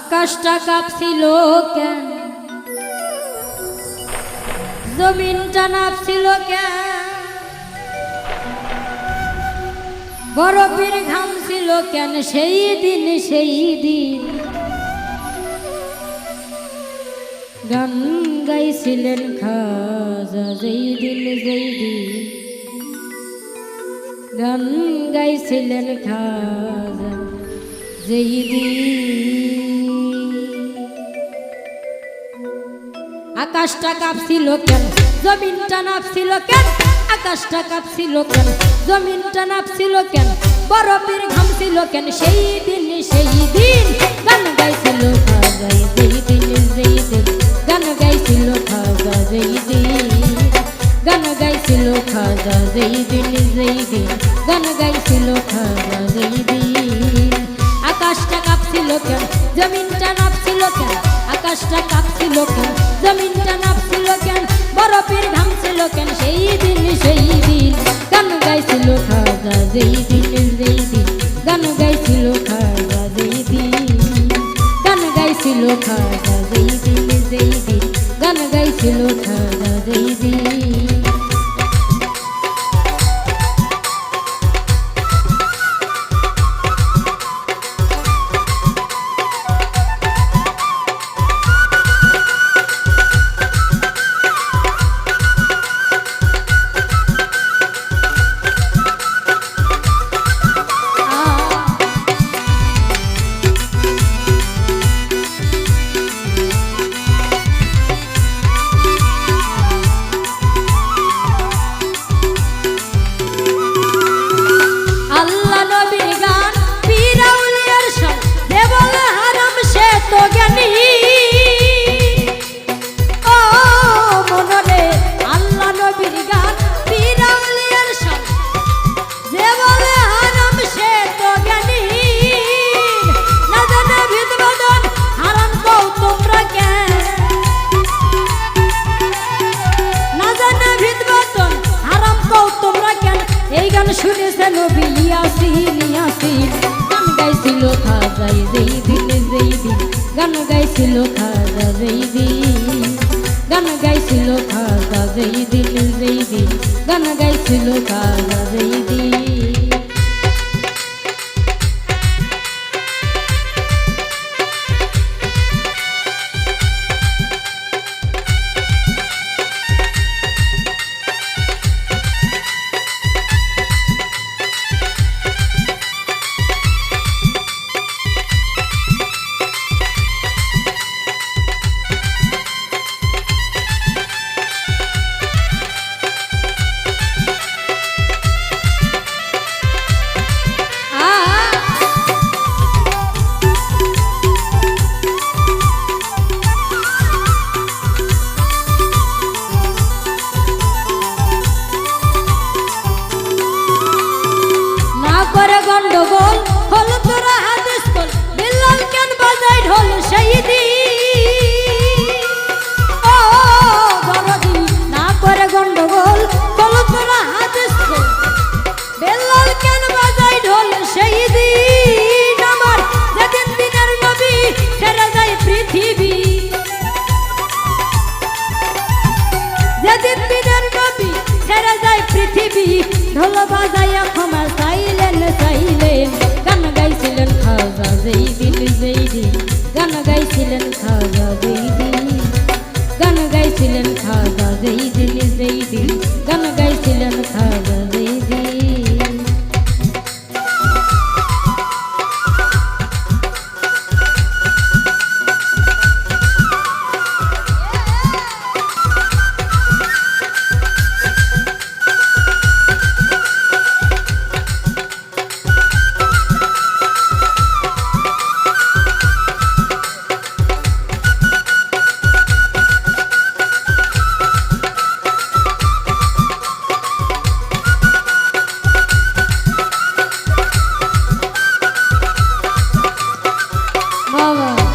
আকাশটা কাঁপছিল কেন? জমিনটা নাপছিল কেন? বরফের ঘাম ছিল কেন সেই দিন সেই দিন? গান গাইছিলেন খাজা যেই দিন যেই দিন গান গাইছিলেন খাজা যেই দিন আকাশটা কাঁপছিল কেন? জমিনটা নাপছিল কেন? আকাশটা কাঁপছিল কেন? জমিনটা নাপছিল কেন? বরফের ঘামছিল কেন? সেই দিন সেই দিন গান গাইছিল গান গাইছিল গান গাইছিল গান গাইছিল আকাশটা কাঁপছিল কেন? জমিনটা নাপছিল কেন? আকাশটা কাঁপছিল কেন? ঘামছিল কেন সেই দিন সেই দিন। গান গাইছিল খাজা যেই দিন যেই দিন গান গাইছিল খাজা যেই দিন গান গাইছিল খাজা যেই দিন যেই দিন গান গাইছিল খাজা যেই দিন গান শুনেছে নবী ইয়াসিন ইয়াসিন গান গাইছিল খাজাই যেই দিন যেই দিন গান গাইছিল খাজা যেই দিন গান গাইছিল খাজা যেই দিন যেই দিন গান গাইছিল খাজা যেই ঢোল বাজাইয়া Oh.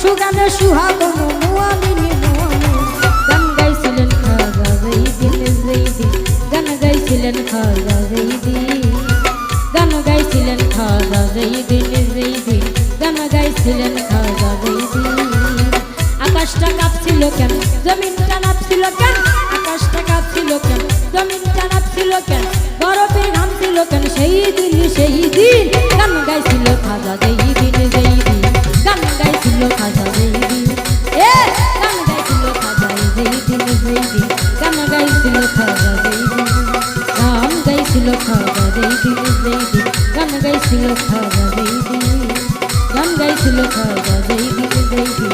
সুহাগন মুয়ামিনী, মুয়ামিন। গান গাইছিলেন খাজা জঈদিন জঈদিন গান গাইছিলেন খাজা জঈদিন গান গাইছিলেন খাজা জঈদিন জঈদিন গান গাইছিলেন খাজা জঈদিন আকাশটা কাঁপছিল কেন? জমিনটা নাপছিল কেন? আকাশটা কাঁপছিল কেন? জমিনটা নাপছিল কেন? বরফে ঘামছিল কেন? সেই দিন সেই দিন গান গাইছিল খাজা যেই খাওয়া যাই দিলে গান গাইছিল খাওয়া যাই দিলে